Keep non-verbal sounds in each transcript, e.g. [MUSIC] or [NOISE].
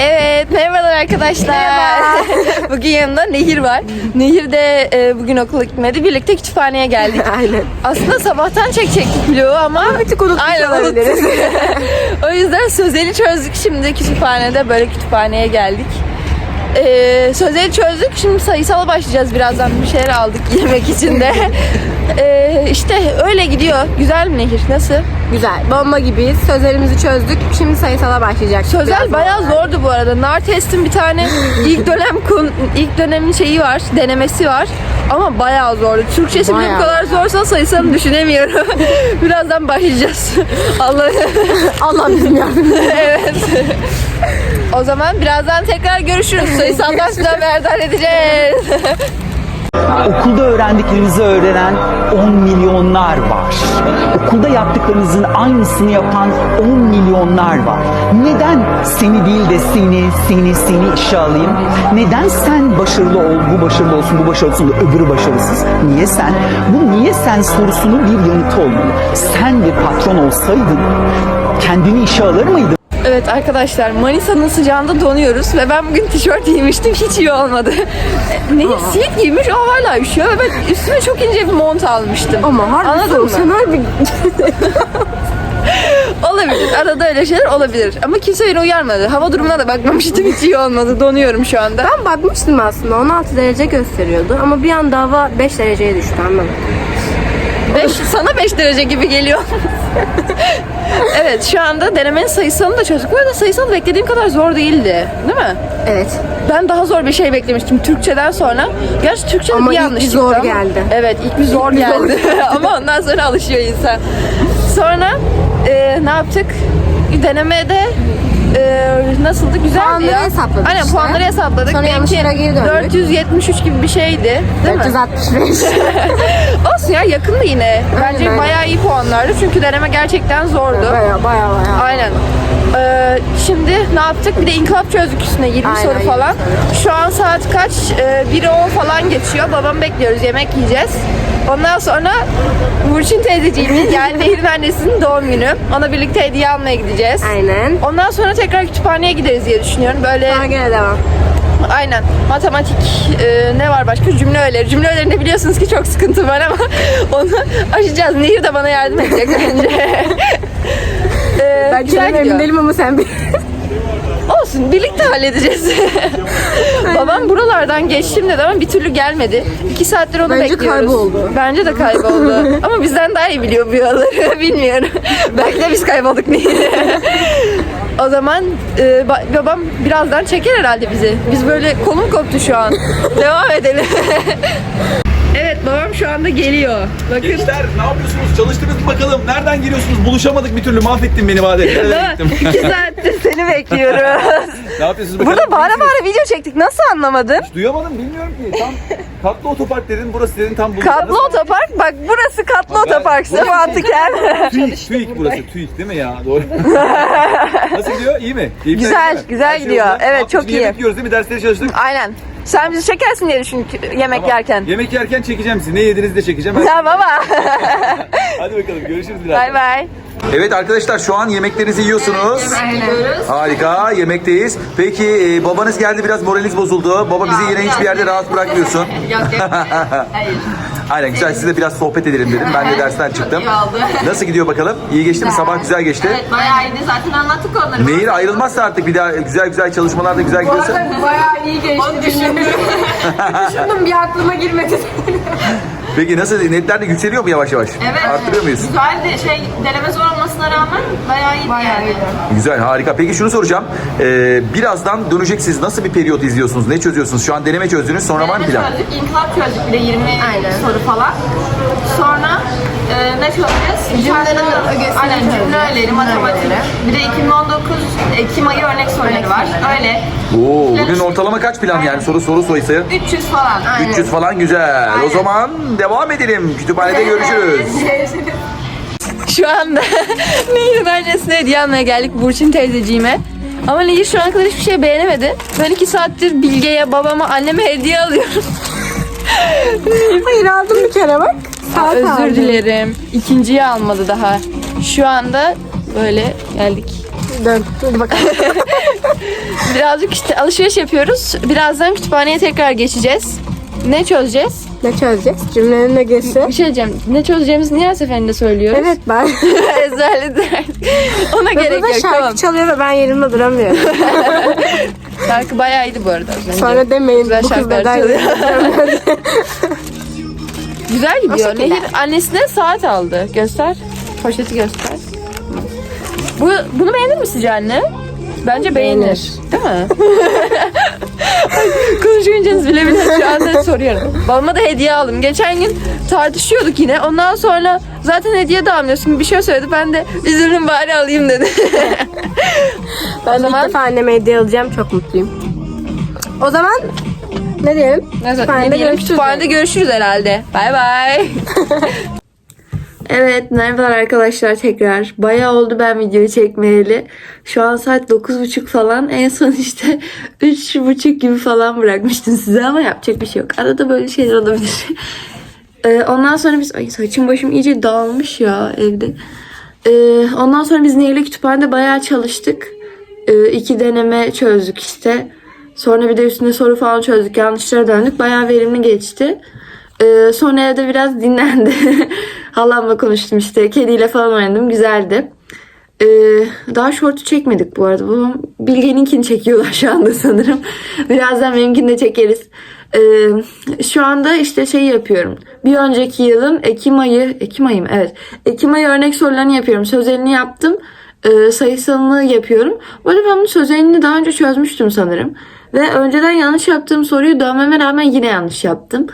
Evet, merhabalar arkadaşlar. [LAUGHS] bugün yanımda Nehir var. Nehir de e, bugün okula gitmedi. Birlikte kütüphaneye geldik. [LAUGHS] Aynen. Aslında sabahtan çekecektik vlogu ama... bir tık unutmuş Aynen, olabiliriz. [LAUGHS] o yüzden sözeli çözdük. Şimdi kütüphanede böyle kütüphaneye geldik. Ee, sözeli çözdük. Şimdi sayısala başlayacağız birazdan. Bir şeyler aldık [LAUGHS] yemek için de. ee, işte öyle gidiyor. Güzel mi Nehir? Nasıl? Güzel. Bomba gibiyiz. Sözlerimizi çözdük. Şimdi sayısala başlayacak. Sözel Biraz bayağı zordu bu arada. Nar testin bir tane ilk dönem kun, ilk dönemin şeyi var, denemesi var. Ama bayağı zordu. Türkçesi bile bu Bayağı. kadar zorsa sayısalını düşünemiyorum. [LAUGHS] Birazdan başlayacağız. [LAUGHS] Allah Allah bizim yardımcımız. evet. O zaman birazdan tekrar görüşürüz. Sayısaldan size haberdar edeceğiz. [LAUGHS] Okulda öğrendiklerinizi öğrenen 10 milyonlar var. Okulda yaptıklarınızın aynısını yapan 10 milyonlar var. Neden seni değil de seni, seni, seni işe alayım? Neden sen başarılı ol, bu başarılı olsun, bu başarılı olsun öbürü başarısız? Niye sen? Bu niye sen sorusunun bir yanıtı olmalı. Sen bir patron olsaydın kendini işe alır mıydın? Evet arkadaşlar Manisa'nın sıcağında donuyoruz ve ben bugün tişört giymiştim hiç iyi olmadı. Nehir siyet giymiş o hala üşüyor ve ben üstüme çok ince bir mont almıştım. Ama harbi Anladın mı? Sen harbi [LAUGHS] Olabilir. Arada öyle şeyler olabilir. Ama kimse beni uyarmadı. Hava durumuna da bakmamıştım. Hiç iyi olmadı. Donuyorum şu anda. Ben bakmıştım aslında 16 derece gösteriyordu ama bir anda hava 5 dereceye düştü anlamadım. 5, sana 5 derece gibi geliyor. [LAUGHS] evet şu anda denemenin sayısalını da çözdük. Bu arada sayısal beklediğim kadar zor değildi. Değil mi? Evet. Ben daha zor bir şey beklemiştim Türkçeden sonra. Gerçi Türkçede Ama bir ilk bir yanlış zor çıktı ama- geldi. Evet ilk bir zor geldi. [LAUGHS] ama ondan sonra alışıyor insan. Sonra e, ne yaptık? Denemede e, nasıldı? Güzeldi Puanları ya. hesapladık Aynen işte. puanları hesapladık. Sonra yanlışlara geri döndük. 473 gibi bir şeydi. Değil mi? 465. [LAUGHS] Olsun ya yakındı yine. Bence aynen. bayağı iyi puanlardı. Çünkü deneme gerçekten zordu. baya baya baya. Aynen. Şimdi ne yaptık? Bir de inkılap çözdük üstüne 20 Aynen, soru 20 falan. Şu an saat kaç? Ee, 1'e 10 falan geçiyor. Babamı bekliyoruz. Yemek yiyeceğiz. Ondan sonra Burçin teyzeciğimin [LAUGHS] yani Nehir'in annesinin doğum günü. Ona birlikte hediye almaya gideceğiz. Aynen. Ondan sonra tekrar kütüphaneye gideriz diye düşünüyorum. Böyle Sonra gene devam. aynen matematik e, ne var başka cümle öğeleri. Cümle öğelerinde biliyorsunuz ki çok sıkıntı var ama [LAUGHS] onu aşacağız. Nehir de bana yardım edecek bence. [LAUGHS] Güzel gidiyor. emin değilim ama sen bir. Olsun birlikte halledeceğiz. [LAUGHS] Babam buralardan geçtim dedi ama bir türlü gelmedi. İki saattir onu Bence bekliyoruz. kayboldu. Bence de kayboldu. [LAUGHS] ama bizden daha iyi biliyor bu yolları. [LAUGHS] Bilmiyorum. Belki de biz kaybolduk niye? o zaman e, ba- babam birazdan çeker herhalde bizi. Biz böyle kolum koptu şu an. Devam edelim. Babam şu anda geliyor. Bakın. Gençler ne yapıyorsunuz? Çalıştınız mı bakalım? Nereden geliyorsunuz? Buluşamadık bir türlü. Mahvettin beni madem. Nereye gittim? İki saattir seni bekliyoruz. [LAUGHS] ne yapıyorsunuz bakalım? Burada bağıra bağıra video çektik. Nasıl anlamadın? Duyamadım bilmiyorum ki. Tam katlı otopark dedin. Burası dedin tam buluşma. Katlı otopark. Bak burası katlı Bak ben- otoparksa mantıken. TÜİK, TÜİK burası. TÜİK değil mi ya? Doğru. [LAUGHS] Nasıl gidiyor? İyi mi? Keyifli Güzel, güzel şey gidiyor. Evet, çok iyi. Yemek yiyoruz değil mi? Dersleri çalıştık. Aynen. Sen bizi çekersin diye düşün yemek Tamam. yerken. Yemek yerken çekeceğim sizi. Ne yediniz de çekeceğim. Ya baba. [LAUGHS] Hadi bakalım görüşürüz birazdan. bay bay. Evet arkadaşlar şu an yemeklerinizi yiyorsunuz. Harika yemekteyiz. Peki e, babanız geldi biraz moraliniz bozuldu. Baba bizi yine hiçbir yerde rahat bırakmıyorsun. [LAUGHS] Yok yok. Hayır. Aynen güzel size biraz sohbet edelim dedim. Ben de dersten çıktım. İyi oldu. [LAUGHS] Nasıl gidiyor bakalım? İyi geçti mi? Sabah güzel geçti. Evet bayağı iyiydi zaten anlattık onları. Nehir ayrılmazsa artık bir daha güzel güzel çalışmalarda güzel gidiyorsa. Bayağı iyi geçti düşündüm. [LAUGHS] düşündüm bir aklıma girmedi. Peki nasıl netler de yükseliyor mu yavaş yavaş? Evet. Arttırıyor muyuz? Güzeldi. Şey deneme zor olmasına rağmen bayağı iyiydi yani. Güzel harika. Peki şunu soracağım. Ee, birazdan döneceksiniz. Nasıl bir periyot izliyorsunuz? Ne çözüyorsunuz? Şu an deneme çözdünüz. Sonra var mı Deneme plan? çözdük. İnkılap çözdük bir de 20 Aynen. soru falan. Sonra e, ne? Cümlelerin İçeride- ögesini Aynen çözeceğiz. cümle öğeleri, matematik. Bir de 2019 Ekim ayı örnek soruları var. Öyle. Oo, bugün ortalama kaç plan yani soru soru sayısı? 300 falan. 300 falan güzel. O zaman devam edelim. Kütüphanede görüşürüz. [LAUGHS] Şu anda [LAUGHS] Nehir'in annesine hediye almaya geldik Burçin teyzeciğime. Ama Nehir şu ana kadar hiçbir şey beğenemedi. Ben iki saattir Bilge'ye, babama, anneme hediye alıyorum. Hayır aldım bir kere bak. Aldım. Özür dilerim. İkinciyi almadı daha. Şu anda böyle geldik. Dön. Hadi bakalım. [LAUGHS] Birazcık işte alışveriş yapıyoruz. Birazdan kütüphaneye tekrar geçeceğiz. Ne çözeceğiz? ne çözeceğiz? Cümlenin ne geçti? Bir şey diyeceğim. Ne çözeceğimizi niye her seferinde söylüyoruz? Evet ben. [LAUGHS] Ezberlediler. Ona gerek Burada yok. şarkı Tamam. çalıyor ve ben yerimde duramıyorum. [LAUGHS] Şarkı bayağı iyiydi bu arada. Sonra demeyin Güzel bu kız şarkılar neden çalıyor. Güzel gidiyor. şekilde. Nehir annesine saat aldı. Göster. Poşeti göster. Bu, bunu beğenir mi sizce anne? Bence beğenir. Değil mi? [LAUGHS] Konuşmayacağınız bile bile şu anda soruyorum. [LAUGHS] Babama da hediye aldım. Geçen gün tartışıyorduk yine. Ondan sonra zaten hediye de almıyorsun bir şey söyledi. Ben de üzülürüm bari alayım dedi. [LAUGHS] Ben o zaman ilk defa anneme hediye alacağım. Çok mutluyum. O zaman ne diyelim? Ne, Kütüphanede ne diyelim? görüşürüz Kütüphanede görüşürüz herhalde. Bay bay. [LAUGHS] evet merhabalar arkadaşlar tekrar. Bayağı oldu ben videoyu çekmeyeli. Şu an saat 9.30 falan. En son işte [LAUGHS] 3.30 gibi falan bırakmıştım size ama yapacak bir şey yok. Arada böyle şeyler olabilir. [LAUGHS] Ee, ondan sonra biz... Ay saçım başım iyice dağılmış ya evde. Ee, ondan sonra biz Nehir'le kütüphanede bayağı çalıştık. Ee, iki deneme çözdük işte. Sonra bir de üstüne soru falan çözdük. Yanlışlara döndük. Bayağı verimli geçti. Ee, sonra evde biraz dinlendi. [LAUGHS] Halamla konuştum işte. Kediyle falan oynadım. Güzeldi. Ee, daha short'u çekmedik bu arada. Babam Bilge'ninkini çekiyorlar [LAUGHS] şu anda sanırım. Birazdan benimkini de çekeriz. Ee, şu anda işte şey yapıyorum. Bir önceki yılın Ekim ayı, Ekim ayı mı? Evet. Ekim ayı örnek sorularını yapıyorum. Sözelini yaptım. Ee, sayısalını yapıyorum. Bu arada ben bunun sözelini daha önce çözmüştüm sanırım. Ve önceden yanlış yaptığım soruyu dönmeme rağmen yine yanlış yaptım.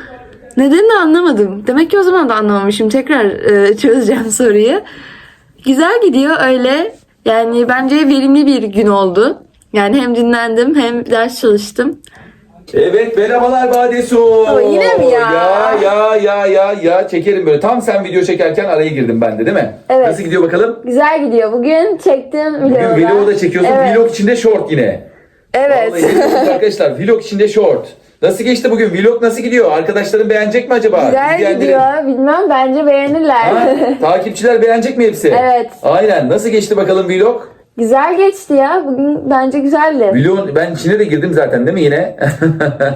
Nedenini anlamadım. Demek ki o zaman da anlamamışım. Tekrar e, [LAUGHS] çözeceğim soruyu. Güzel gidiyor öyle. Yani bence verimli bir gün oldu. Yani hem dinlendim hem ders çalıştım. Evet merhabalar Badesu. Ama yine mi ya? Ya ya ya ya ya çekerim böyle. Tam sen video çekerken araya girdim ben de değil mi? Evet. Nasıl gidiyor bakalım? Güzel gidiyor. Bugün çektiğim Bugün vlog da çekiyorsun. Evet. Vlog içinde short yine. Evet. Vallahi arkadaşlar vlog içinde short. Nasıl geçti bugün? Vlog nasıl gidiyor? Arkadaşların beğenecek mi acaba? Güzel gidiyor. Bilmem bence beğenirler. Ha? [LAUGHS] Takipçiler beğenecek mi hepsi? Evet. Aynen. Nasıl geçti bakalım vlog? Güzel geçti ya. Bugün bence güzeldi. Vlogun ben içine de girdim zaten değil mi yine? [LAUGHS]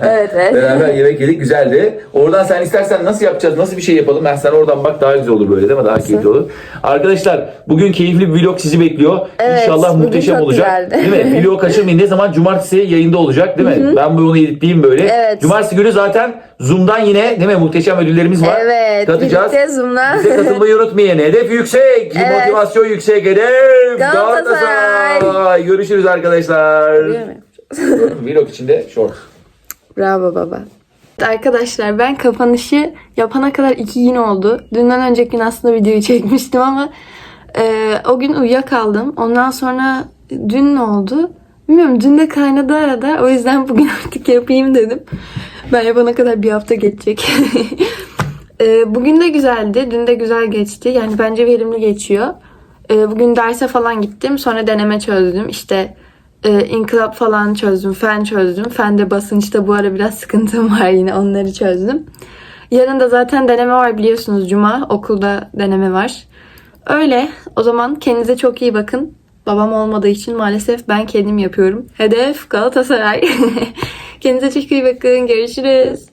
Evet evet. Beraber yemek yedik güzeldi. Oradan sen istersen nasıl yapacağız, nasıl bir şey yapalım? Ben sen oradan bak daha güzel olur böyle değil mi? Daha keyifli olur. Arkadaşlar bugün keyifli bir vlog sizi bekliyor. Evet, İnşallah muhteşem olacak. güzeldi. Değil mi? [LAUGHS] Vlog kaçırmayın. Ne zaman? Cumartesi yayında olacak değil mi? Ben bunu editleyeyim böyle. Evet. Cumartesi günü zaten Zoom'dan yine değil mi? Muhteşem ödüllerimiz var. Evet. Katacağız. Birlikte Zoom'la. Bize katılmayı [LAUGHS] unutmayın. Hedef yüksek. Evet. Motivasyon yüksek. Hedef. Galatasaray. Galatasaray. Görüşürüz arkadaşlar. [LAUGHS] Vlog içinde short. Bravo baba. Arkadaşlar ben kapanışı yapana kadar iki gün oldu. Dünden önceki gün aslında videoyu [LAUGHS] çekmiştim ama e, o gün uyuyakaldım. Ondan sonra dün ne oldu? Bilmiyorum dün de kaynadı arada. O yüzden bugün [LAUGHS] artık yapayım dedim. Ben yapana kadar bir hafta geçecek. e, bugün de güzeldi. Dün de güzel geçti. Yani bence verimli geçiyor. E, bugün derse falan gittim. Sonra deneme çözdüm. İşte e, inkılap falan çözdüm. Fen çözdüm. Fende basınçta bu ara biraz [LAUGHS] sıkıntım var yine. Onları çözdüm. Yarın da zaten deneme var biliyorsunuz. Cuma okulda deneme var. Öyle. O zaman kendinize çok iyi bakın. Babam olmadığı için maalesef ben kendim yapıyorum. Hedef Galatasaray. [LAUGHS] kendinize çok iyi bakın. Görüşürüz.